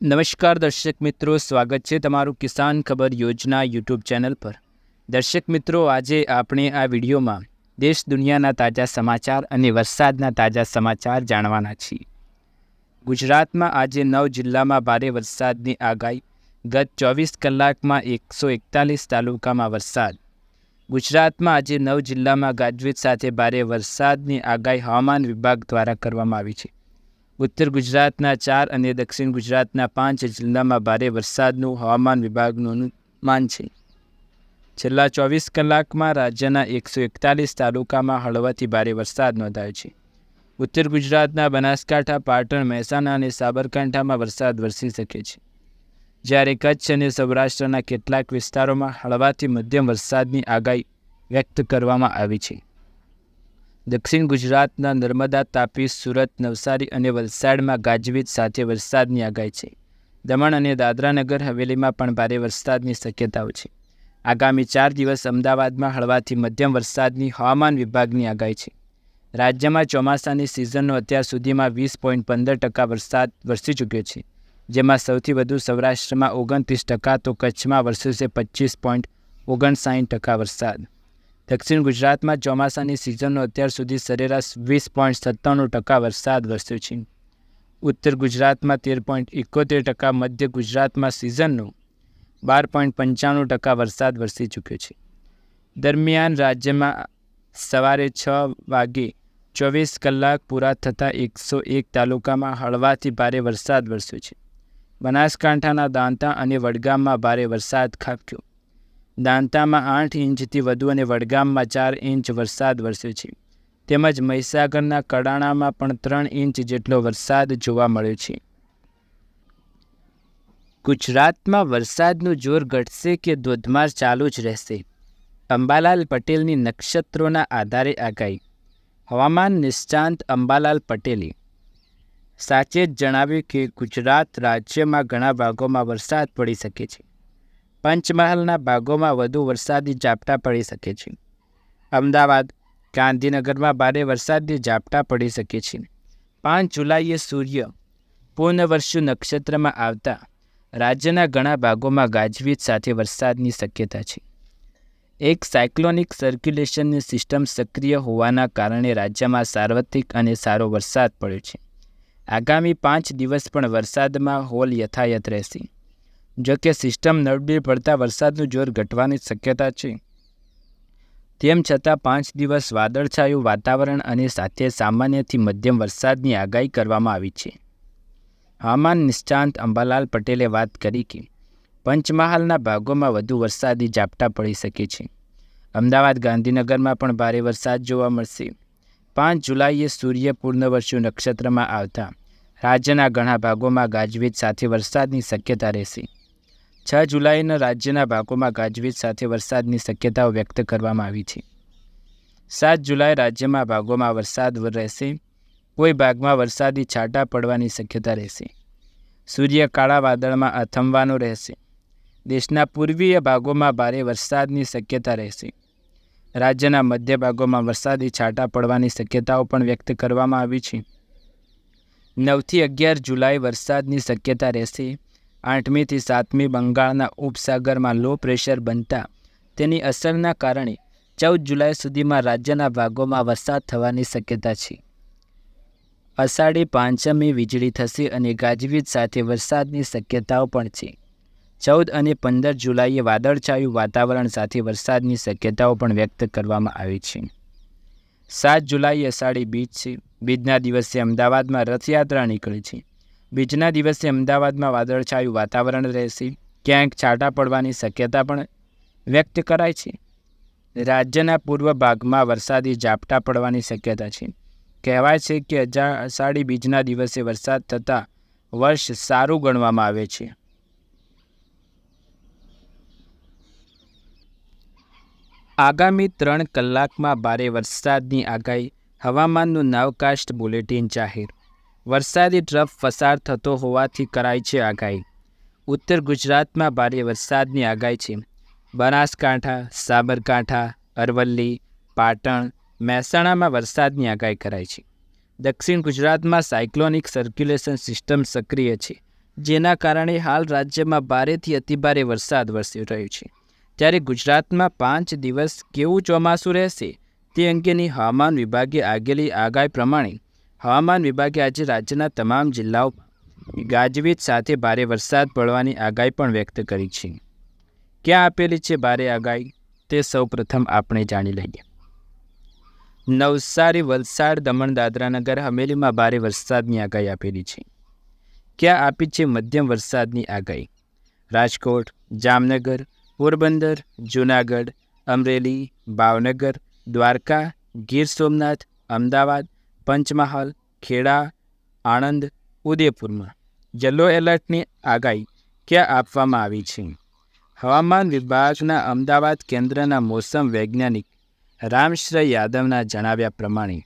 નમસ્કાર દર્શક મિત્રો, સ્વાગત છે તમારું કિસાન ખબર યોજના યુટ્યુબ ચેનલ પર. દર્શક મિત્રો, આજે આપણે આ વિડીયોમાં દેશ દુનિયાના તાજા સમાચાર અને વરસાદના તાજા સમાચાર જાણવાના છીએ. ગુજરાતમાં આજે નવ જિલ્લામાં ભારે વરસાદની આગાહી. ગત ચોવીસ કલાકમાં એકસો એકતાલીસ તાલુકામાં વરસાદ. ગુજરાતમાં આજે નવ જિલ્લામાં ગાજવીજ સાથે ભારે વરસાદની આગાહી હવામાન વિભાગ દ્વારા કરવામાં આવી છે. ઉત્તર ગુજરાતના ચાર અને દક્ષિણ ગુજરાતના પાંચ જિલ્લામાં ભારે વરસાદનું હવામાન વિભાગનું અનુમાન છે. છેલ્લા ચોવીસ કલાકમાં રાજ્યના એકસો એકતાલીસ તાલુકામાં હળવાથી ભારે વરસાદ નોંધાયો છે. ઉત્તર ગુજરાતના બનાસકાંઠા, પાટણ, મહેસાણા અને સાબરકાંઠામાં વરસાદ વરસી શકે છે. જ્યારે કચ્છ અને સૌરાષ્ટ્રના કેટલાક વિસ્તારોમાં હળવાથી મધ્યમ વરસાદની આગાહી વ્યક્ત કરવામાં આવી છે. દક્ષિણ ગુજરાતના નર્મદા તાપી, સુરત, નવસારી અને વલસાડમાં ગાજવીજ સાથે વરસાદની આગાહી છે. દમણ અને દાદરાનગર હવેલીમાં પણ ભારે વરસાદની શક્યતાઓ છે. આગામી ચાર દિવસ અમદાવાદમાં હળવાથી મધ્યમ વરસાદની હવામાન વિભાગની આગાહી છે. રાજ્યમાં ચોમાસાની સિઝનનો અત્યાર સુધીમાં વીસ પોઈન્ટ પંદર ટકા વરસાદ વરસી ચૂક્યો છે. જેમાં સૌથી વધુ સૌરાષ્ટ્રમાં ઓગણત્રીસ ટકા તો કચ્છમાં વરસ્યો છે પચીસ પોઈન્ટ ઓગણસાઠ ટકા વરસાદ. દક્ષિણ ગુજરાતમાં ચોમાસાની સિઝનનો અત્યાર સુધી સરેરાશ વીસ પોઈન્ટ સત્તાણું ટકા વરસાદ વરસ્યો છે. ઉત્તર ગુજરાતમાં તેર પોઈન્ટ એકોતેર ટકા, મધ્ય ગુજરાતમાં સિઝનનો બાર પોઈન્ટ પંચાણું ટકા વરસાદ વરસી ચૂક્યો છે. દરમિયાન રાજ્યમાં સવારે છ વાગે ચોવીસ કલાક પૂરા થતાં એકસો એક તાલુકામાં હળવાથી ભારે વરસાદ વરસ્યો છે. બનાસકાંઠાના દાંતા અને વડગામમાં ભારે વરસાદ ખાબક્યો. દાંતામાં આઠ ઇંચથી વધુ અને વડગામમાં ચાર ઇંચ વરસાદ વરસ્યો છે. તેમજ મહીસાગરના કડાણામાં પણ ત્રણ ઇંચ જેટલો વરસાદ જોવા મળ્યો છે. ગુજરાતમાં વરસાદનું જોર ઘટશે કે ધોધમાર ચાલુ જ રહેશે? અંબાલાલ પટેલની નક્ષત્રોના આધારે આગાહી. હવામાન નિષ્ણાંત અંબાલાલ પટેલે. સાચે જ જણાવ્યું કે ગુજરાત રાજ્યમાં ઘણા ભાગોમાં વરસાદ પડી શકે છે. પંચમહાલના ભાગોમાં વધુ વરસાદી ઝાપટા પડી શકે છે. અમદાવાદ, ગાંધીનગરમાં ભારે વરસાદી ઝાપટા પડી શકે છે. પાંચ જુલાઈએ સૂર્ય પૂર્ણવર્ષુ નક્ષત્રમાં આવતા રાજ્યના ઘણા ભાગોમાં ગાજવીજ સાથે વરસાદની શક્યતા છે. એક સાયક્લોનિક સર્ક્યુલેશનની સિસ્ટમ સક્રિય હોવાના કારણે રાજ્યમાં સાર્વત્રિક અને સારો વરસાદ પડ્યો છે. આગામી પાંચ દિવસ પણ વરસાદમાં હોલ યથાયત રહેશે. જો કે સિસ્ટમ નબળી પડતા વરસાદનું જોર ઘટવાની શક્યતા છે. તેમ છતાં પાંચ દિવસ વાદળછાયું વાતાવરણ અને સાથે સામાન્યથી મધ્યમ વરસાદની આગાહી કરવામાં આવી છે. હવામાન નિષ્ણાંત અંબાલાલ પટેલે વાત કરી કે, પંચમહાલના ભાગોમાં વધુ વરસાદી ઝાપટા પડી શકે છે. અમદાવાદ ગાંધીનગરમાં પણ ભારે વરસાદ જોવા મળશે. પાંચ જુલાઈએ સૂર્ય પૂર્ણવર્ષુ નક્ષત્રમાં આવતા રાજ્યના ઘણા ભાગોમાં ગાજવીજ સાથે વરસાદની શક્યતા રહેશે. છ જુલાઈના રાજ્યના ભાગોમાં ગાજવીજ સાથે વરસાદની શક્યતાઓ વ્યક્ત કરવામાં આવી છે. સાત જુલાઈ રાજ્યમાં ભાગોમાં વરસાદ રહેશે. કોઈ ભાગમાં વરસાદી છાંટા પડવાની શક્યતા રહેશે. સૂર્ય કાળા વાદળમાં અથમવાનો રહેશે. દેશના પૂર્વીય ભાગોમાં ભારે વરસાદની શક્યતા રહેશે. રાજ્યના મધ્ય ભાગોમાં વરસાદી છાંટા પડવાની શક્યતાઓ પણ વ્યક્ત કરવામાં આવી છે. નવથી અગિયાર જુલાઈ વરસાદની શક્યતા રહેશે. આઠમીથી સાતમી બંગાળના ઉપસાગરમાં લો પ્રેશર બનતા તેની અસરના કારણે ચૌદ જુલાઈ સુધીમાં રાજ્યના ભાગોમાં વરસાદ થવાની શક્યતા છે. અષાઢી પાંચમી વીજળી થશે અને ગાજવીજ સાથે વરસાદની શક્યતાઓ પણ છે. ચૌદ અને પંદર જુલાઈએ વાદળછાયું વાતાવરણ સાથે વરસાદની શક્યતાઓ પણ વ્યક્ત કરવામાં આવી છે. સાત જુલાઈ અષાઢી બીજ છે. બીજના દિવસે અમદાવાદમાં રથયાત્રા નીકળી છે. બીજના દિવસે અમદાવાદમાં વાદળછાયું વાતાવરણ રહેશે. ક્યાંક છાંટા પડવાની શક્યતા પણ વ્યક્ત કરાય છે. રાજ્યના પૂર્વ ભાગમાં વરસાદી ઝાપટા પડવાની શક્યતા છે. કહેવાય છે કે અષાઢી બીજના દિવસે વરસાદ થતાં વર્ષ સારું ગણવામાં આવે છે. આગામી ત્રણ કલાકમાં ભારે વરસાદની આગાહી. હવામાનનું નવકાસ્ટ બુલેટિન જાહેર વરસાદી ટ્રફ પસાર થતો હોવાથી કરાઈ છે આગાહી. ઉત્તર ગુજરાતમાં ભારે વરસાદની આગાહી છે. બનાસકાંઠા, સાબરકાંઠા, અરવલ્લી, પાટણ, મહેસાણામાં વરસાદની આગાહી કરાઈ છે. દક્ષિણ ગુજરાતમાં સાયક્લોનિક સર્ક્યુલેશન સિસ્ટમ સક્રિય છે, જેના કારણે હાલ રાજ્યમાં ભારેથી અતિભારે વરસાદ વરસી રહ્યો છે. ત્યારે ગુજરાતમાં પાંચ દિવસ કેવું ચોમાસું રહેશે તે અંગેની હવામાન વિભાગે આગેલી આગાહી પ્રમાણે હવામાન વિભાગે આજે રાજ્યના તમામ જિલ્લાઓમાં ગાજવીજ સાથે ભારે વરસાદ પડવાની આગાહી પણ વ્યક્ત કરી છે. ક્યાં આપેલી છે ભારે આગાહી? તે સૌ પ્રથમ આપણે જાણી લઈએ. નવસારી, વલસાડ, દમણ, દાદરાનગર હવેલીમાં ભારે વરસાદની આગાહી આપેલી છે. ક્યાં આપી છે મધ્યમ વરસાદની આગાહી? રાજકોટ, જામનગર, પોરબંદર, જૂનાગઢ, અમરેલી, ભાવનગર, દ્વારકા, ગીર સોમનાથ, અમદાવાદ પંચમહાલ, ખેડા, આણંદ, ઉદયપુરમાં. યલો એલર્ટની આગાહી ક્યાં આપવામાં આવી છે? હવામાન વિભાગના અમદાવાદ કેન્દ્રના મોસમ વૈજ્ઞાનિક રામશ્રય યાદવના જણાવ્યા પ્રમાણે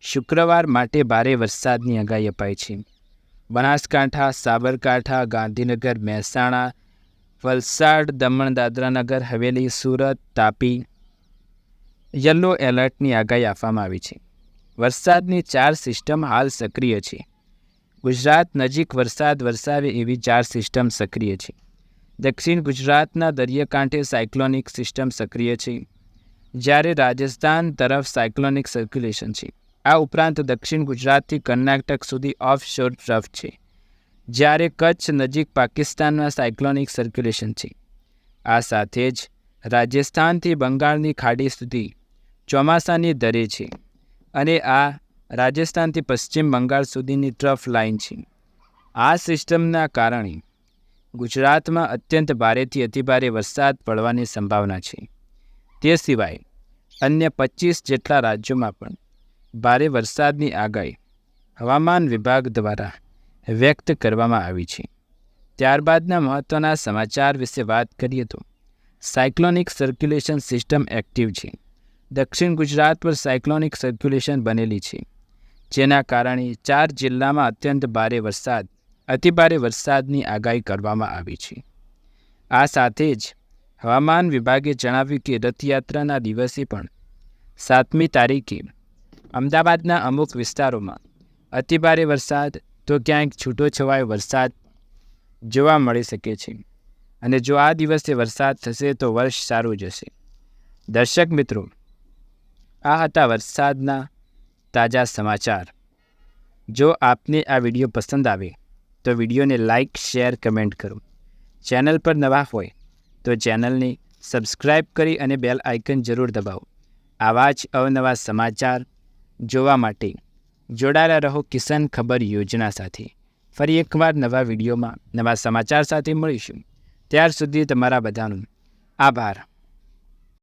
શુક્રવાર માટે ભારે વરસાદની આગાહી અપાઈ છે. બનાસકાંઠા, સાબરકાંઠા, ગાંધીનગર, મહેસાણા, વલસાડ, દમણ, દાદરાનગર, હવેલી, સુરત, તાપી યલો એલર્ટની આગાહી આપવામાં આવી છે. વરસાદની ચાર સિસ્ટમ હાલ સક્રિય છે. ગુજરાત નજીક વરસાદ વરસાવે એવી ચાર સિસ્ટમ સક્રિય છે. દક્ષિણ ગુજરાતના દરિયાકાંઠે સાયક્લોનિક સિસ્ટમ સક્રિય છે. જ્યારે રાજસ્થાન તરફ સાયક્લોનિક સર્ક્યુલેશન છે. આ ઉપરાંત દક્ષિણ ગુજરાતથી કર્ણાટક સુધી ઓફ શોર ટ્રફ છે. જ્યારે કચ્છ નજીક પાકિસ્તાનમાં સાયક્લોનિક સર્ક્યુલેશન છે. આ સાથે જ રાજસ્થાનથી બંગાળની ખાડી સુધી ચોમાસાની દરે છે. અને આ રાજસ્થાનથી પશ્ચિમ બંગાળ સુધીની ટ્રફ લાઇન છે. આ સિસ્ટમના કારણે ગુજરાતમાં અત્યંત ભારેથી અતિભારે વરસાદ પડવાની સંભાવના છે. તે સિવાય અન્ય પચીસ જેટલા રાજ્યોમાં પણ ભારે વરસાદની આગાહી હવામાન વિભાગ દ્વારા વ્યક્ત કરવામાં આવી છે. ત્યારબાદના મહત્ત્વના સમાચાર વિશે વાત કરીએ તો સાયક્લોનિક સર્ક્યુલેશન સિસ્ટમ એક્ટિવ છે. દક્ષિણ ગુજરાત પર સાયક્લોનિક સર્ક્યુલેશન બનેલી છે, જેના કારણે ચાર જિલ્લામાં અત્યંત ભારે વરસાદ, અતિભારે વરસાદની આગાહી કરવામાં આવી છે. આ સાથે જ હવામાન વિભાગે જણાવ્યું કે રથયાત્રાના દિવસે પણ સાતમી તારીખે અમદાવાદના અમુક વિસ્તારોમાં અતિભારે વરસાદ તો ક્યાંક છૂટોછવાયો વરસાદ જોવા મળી શકે છે. અને જો આ દિવસે વરસાદ થશે તો વર્ષ સારું જશે. દર્શક મિત્રો આ હતા વરસાદના તાજા સમાચાર. જો આપને આ વીડિયો પસંદ આવે, તો વિડીયોને લાઇક શેર, કમેન્ટ કરો. ચેનલ પર નવા હોય, તો ચેનલને સબસ્ક્રાઇબ કરી અને બેલ આઇકન જરૂર દબાવો. આવા જ અવનવા સમાચાર જોવા માટે જોડાયેલા રહો કિસાન ખબર યોજના સાથે. ફરી એકવાર નવા વિડીયોમાં નવા સમાચાર સાથે મળીશું. ત્યાર સુધી તમારા બધાનું આભાર.